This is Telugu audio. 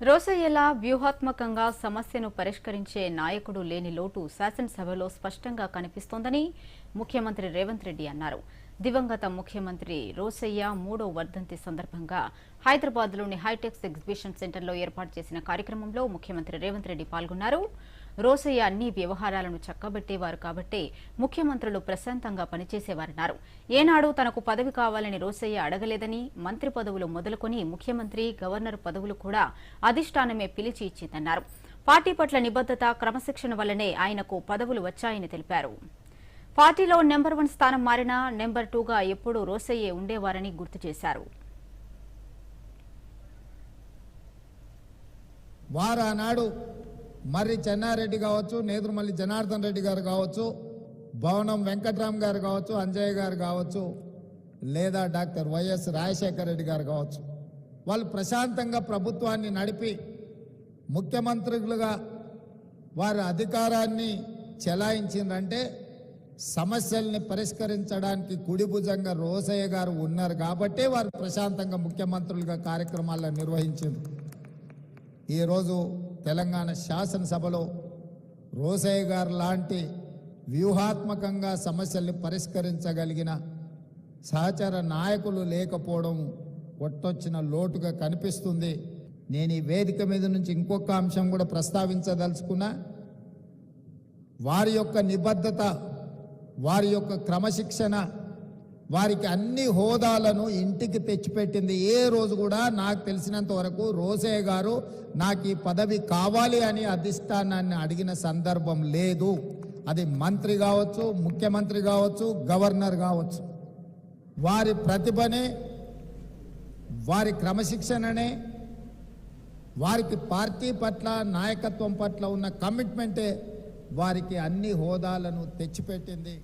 రోసయ్యలా వ్యూహాత్మకంగా సమస్యను పరిష్కరించే నాయకుడు లేని లోటు శాసనసభలో స్పష్టంగా కనిపిస్తోందని ముఖ్యమంత్రి రేవంత్ రెడ్డి అన్నారు. దివంగత ముఖ్యమంత్రి రోసయ్య మూడో వర్ధంతి సందర్భంగా హైదరాబాద్లోని హైటెక్స్ ఎగ్జిబిషన్ సెంటర్లో ఏర్పాటు చేసిన కార్యక్రమంలో ముఖ్యమంత్రి రేవంత్ రెడ్డి పాల్గొన్నారు. రోసయ్య అన్ని వ్యవహారాలను చక్కబెట్టేవారు కాబట్టే ముఖ్యమంత్రులు ప్రశాంతంగా పనిచేసేవారన్నారు. ఏనాడు తనకు పదవి కావాలని రోసయ్య అడగలేదని మంత్రి పదవులు మొదలుకొని ముఖ్యమంత్రి గవర్నర్ పదవులు కూడా అధిష్టానమే పిలిచి ఇచ్చిందన్నారు. పార్టీ పట్ల నిబద్దత క్రమశిక్షణ వల్లనే ఆయనకు పదవులు వచ్చాయని తెలిపారు. పార్టీలో నెంబర్ వన్ స్థానం మారినా నెంబర్ టూగా ఎప్పుడూ రోసయ్యే ఉండేవారని గుర్తు చేశారు. వారానాడు మర్రి చెన్నారెడ్డి కావచ్చు నేదురుమల్లి జనార్దన్ రెడ్డి గారు కావచ్చు భవనం వెంకట్రామ్ గారు కావచ్చు అంజయ్య గారు కావచ్చు లేదా డాక్టర్ వైఎస్ రాజశేఖర రెడ్డి గారు కావచ్చు. వాళ్ళు ప్రశాంతంగా ప్రభుత్వాన్ని నడిపి ముఖ్యమంత్రులుగా వారి అధికారాన్ని చెలాయించిందంటే సమస్యల్ని పరిష్కరించడానికి కుడి భుజంగా రోసయ్య గారు ఉన్నారు కాబట్టే వారు ప్రశాంతంగా ముఖ్యమంత్రులుగా కార్యక్రమాలను నిర్వహించారు. ఈరోజు తెలంగాణ శాసనసభలో రోసయ్య గారు లాంటి వ్యూహాత్మకంగా సమస్యల్ని పరిష్కరించగలిగిన సహచర నాయకులు లేకపోవడం ఒట్టొచ్చిన లోటుగా కనిపిస్తుంది. నేను ఈ వేదిక మీద నుంచి ఇంకొక అంశం కూడా ప్రస్తావించదలుచుకున్నా. వారి యొక్క నిబద్ధత వారి యొక్క క్రమశిక్షణ వారికి అన్ని హోదాలను ఇంటికి తెచ్చిపెట్టింది. ఏ రోజు కూడా నాకు తెలిసినంత వరకు రోసయ్య గారు నాకు ఈ పదవి కావాలి అని అధిష్టానాన్ని అడిగిన సందర్భం లేదు. అది మంత్రి కావచ్చు ముఖ్యమంత్రి కావచ్చు గవర్నర్ కావచ్చు. వారి ప్రతిభనే వారి క్రమశిక్షణనే వారికి పార్టీ పట్ల నాయకత్వం పట్ల ఉన్న కమిట్మెంటే వారికి అన్ని హోదాలను తెచ్చిపెట్టింది.